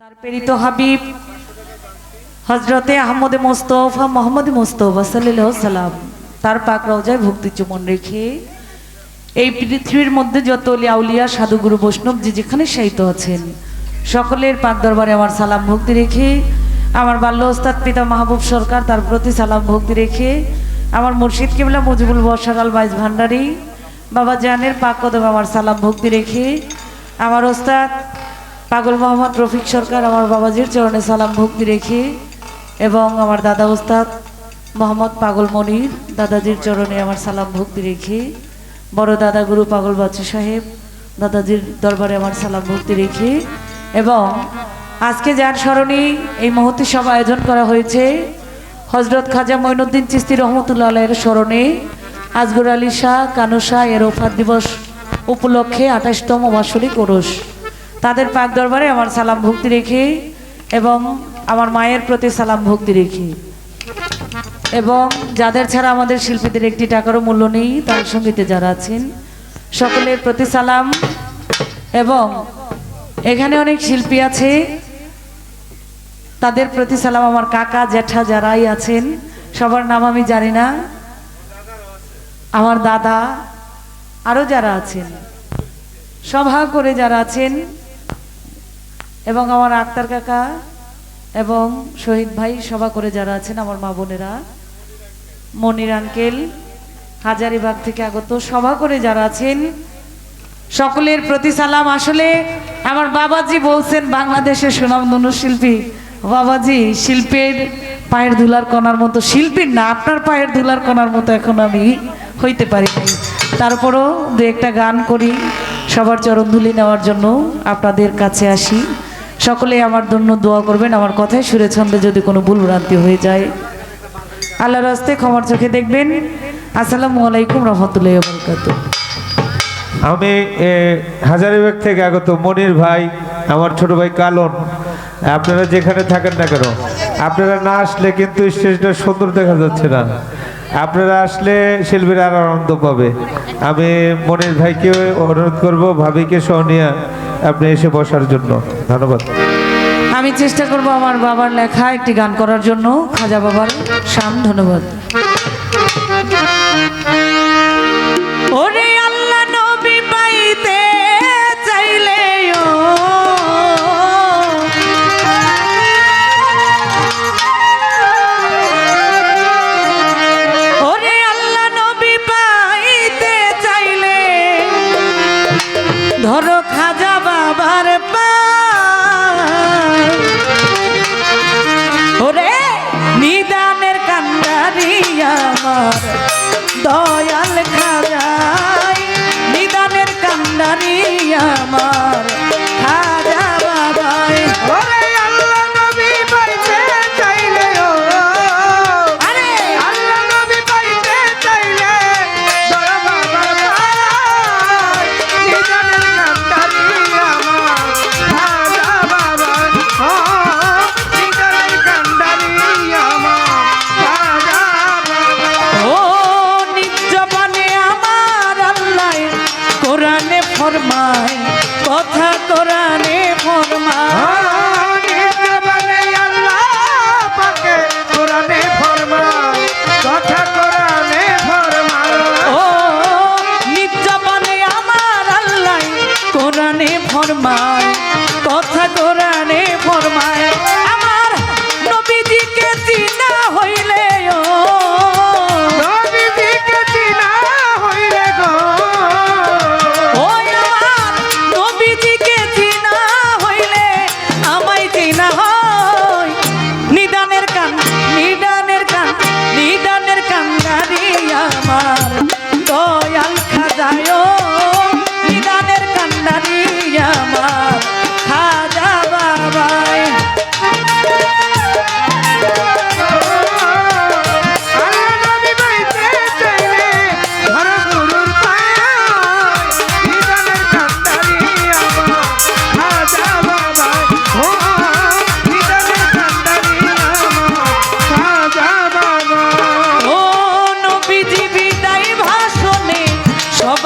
তার প্রেরিত হাবিব হজরতে আহমদে মোস্তফা, মোহাম্মদ মোস্তফা সাল্লাম, তার পাক রওজায় ভক্তি চুমন রেখে এই পৃথিবীর মধ্যে যত লিয়াউলিয়া সাধুগুরু বৈষ্ণব যে যেখানে সাহিত্য আছেন, সকলের পাক দরবারে আমার সালাম ভক্তি রেখে, আমার বাল্য ওস্তাদ পিতা মাহবুব সরকার তার প্রতি সালাম ভক্তি রেখে, আমার মুর্শিদ কেবলা মুজিবুল আল বাইজ ভান্ডারী, বাবা জানের পাক কদম আমার সালাম ভক্তি রেখে, আমার ওস্তাদ পাগল মোহাম্মদ রফিক সরকার, আমার বাবাজির চরণে সালাম ভক্তি রেখে এবং আমার দাদা ওস্তাদ মোহাম্মদ পাগল মনির দাদাজির চরণে আমার সালাম ভক্তি রেখে, বড় দাদা গুরু পাগল বাচ্চু সাহেব দাদাজির দরবারে আমার সালাম ভক্তি রেখে এবং আজকে যার স্মরণে এই মহতি সভা আয়োজন করা হয়েছে, হজরত খাজা মঈনুদ্দিন চিস্তি রহমতুল্লাহ এর স্মরণে আজগর আলী শাহ কানু শাহ এর ওফাত দিবস উপলক্ষে আঠাশতম বাৎসরিক ওরস। তাদের পাক দরবারে আমার সালাম ভক্তি রেখে এবং আমার মায়ের প্রতি সালাম ভক্তি রেখে। এবং যাদের ছাড়া আমাদের শিল্পীদের একটি টাকারও মূল্য নেই, তার সঙ্গীতে যারা আছেন, সকলের প্রতি সালাম। এবং এখানে অনেক শিল্পী আছে, তাদের প্রতি সালাম আমার কাকা, জ্যাঠা, যারাই আছেন, সবার নাম আমি জানি না। আমার দাদা আরও যারা আছেন, সভা করে যারা আছেন এবং আমার আক্তার কাকা এবং শহীদ ভাই সভা করে যারা আছেন, আমার মা বোনেরা, মনির আঙ্কেল হাজারিবাগ থেকে আগত সভা করে যারা আছেন, সকলের প্রতি সালাম। আসলে আমার বাবাজি বলছেন, বাংলাদেশের সুনামধন্য শিল্পী। বাবাজি, শিল্পের পায়ের ধুলার কণার মতো। শিল্পীর না, আপনার পায়ের ধুলার কণার মতো এখন আমি হইতে পারি তারপরও দু একটা গান করি, সবার চরণধুলি নেওয়ার জন্য আপনাদের কাছে আসি। সকলে আমার জন্য দোয়া করবেন, আমার কথায় সুরে ছন্দে যদি কোনো ভুল ভ্রান্তি হয়ে যায়। আল্লাহর রাস্তে ক্ষমার চোখে দেখবেন। আসসালামু আলাইকুম রহমতুল্লাহ বরকাত আমি হাজারিবাগ থেকে আগত মনির ভাই, আমার ছোট ভাই কালন, আপনারা যেখানে থাকেন না কেন, আপনারা না আসলে কিন্তু স্টেজটা সুন্দর দেখা যাচ্ছে না। আপনারা আসলে শিল্পীরা আর আনন্দ পাবে। আমি মনির ভাইকে অনুরোধ করব, ভাবিকে সহ নিয়ে আপনি এসে বসার জন্য। ধন্যবাদ। আমি চেষ্টা করব আমার বাবার লেখা একটি গান করার জন্য, খাজা বাবার শান, ধন্যবাদ।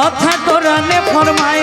কথা কোরআনে ফরমায়।